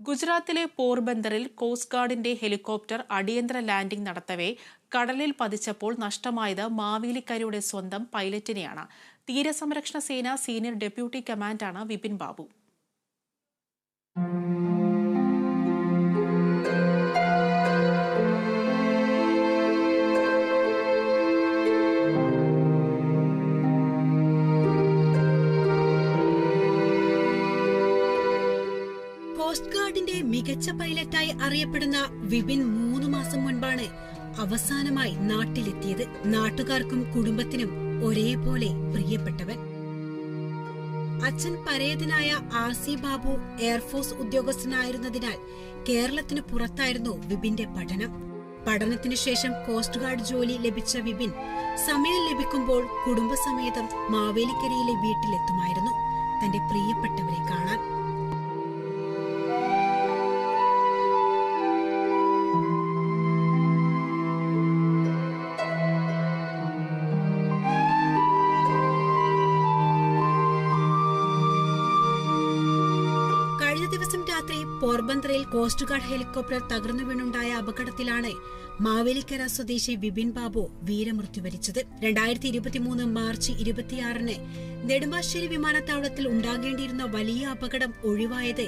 ഗുജറാത്തിലെ പോർബന്ദറിൽ കോസ്റ്റ് ഗാർഡിന്റെ ഹെലികോപ്റ്റർ അടിയന്തര ലാൻഡിംഗ് നടത്തവേ കടലിൽ പതിച്ചപ്പോൾ നഷ്ടമായത് മാവേലിക്കരയുടെ സ്വന്തം പൈലറ്റിനെയാണ്. തീരസംരക്ഷണ സേന സീനിയർ ഡെപ്യൂട്ടി കമാൻഡാണ് വിപിൻ ബാബു. കോസ്റ്റ് ഗാർഡിന്റെ മികച്ച പൈലറ്റായി അറിയപ്പെടുന്ന വിപിൻ മൂന്ന് മാസം മുൻപാണ് അവസാനമായി നാട്ടിലെത്തിയത്. നാട്ടുകാർക്കും കുടുംബത്തിനും ഒരേപോലെ പ്രിയപ്പെട്ടവൻ. അച്ഛൻ പരേതനായ R C Babu air force ഉദ്യോഗസ്ഥനായിരുന്നതിനാൽ കേരളത്തിന് പുറത്തായിരുന്നു വിപിന്റെ പഠനം. പഠനത്തിനു ശേഷം കോസ്റ്റ് ഗാർഡ് ജോലി ലഭിച്ച വിപിൻ സമയം ലഭിക്കുമ്പോൾ കുടുംബസമേതം മാവേലിക്കരയിലെ വീട്ടിലെത്തുമായിരുന്നു. തന്റെ പ്രിയപ്പെട്ടവരെ കഴിഞ്ഞ ദിവസം രാത്രി പോർബന്തറിൽ കോസ്റ്റ് ഗാർഡ് ഹെലികോപ്റ്റർ തകർന്നു വീണുണ്ടായ അപകടത്തിലാണ് മാവേലിക്കര സ്വദേശി വിപിൻ ബാബു വീരമൃത്യു വരിച്ചത്. രണ്ടായിരത്തി ഇരുപത്തിമൂന്ന് മാർച്ച് ഇരുപത്തിയാറിന് നെടുമ്പാശ്ശേരി വിമാനത്താവളത്തിൽ ഉണ്ടാകേണ്ടിയിരുന്ന വലിയ അപകടം ഒഴിവായത്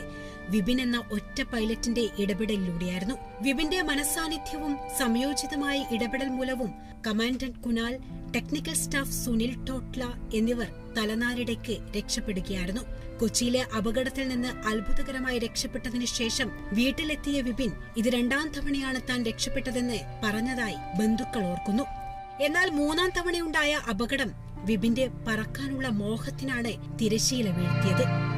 വിപിൻ എന്ന ഒറ്റ പൈലറ്റിന്റെ ഇടപെടലിലൂടെയായിരുന്നു. വിപിന്റെ മനസാന്നിധ്യവും സംയോജിതമായ ഇടപെടൽ മൂലവും commandant Kunal technical staff Sunil Totla എന്നിവർ തലനാരിടയ്ക്ക് രക്ഷപ്പെടുകയായിരുന്നു. കൊച്ചിയിലെ അപകടത്തിൽ നിന്ന് അത്ഭുതകരമായി രക്ഷപ്പെട്ടതിനു ശേഷം വീട്ടിലെത്തിയ വിപിൻ ഇത് രണ്ടാം തവണയാണ് താൻ രക്ഷപ്പെട്ടതെന്ന് പറഞ്ഞതായി ബന്ധുക്കൾ ഓർക്കുന്നു. എന്നാൽ മൂന്നാം തവണയുണ്ടായ അപകടം വിപിന്റെ പറക്കാനുള്ള മോഹത്തിനാണ് തിരശീല വീഴ്ത്തിയത്.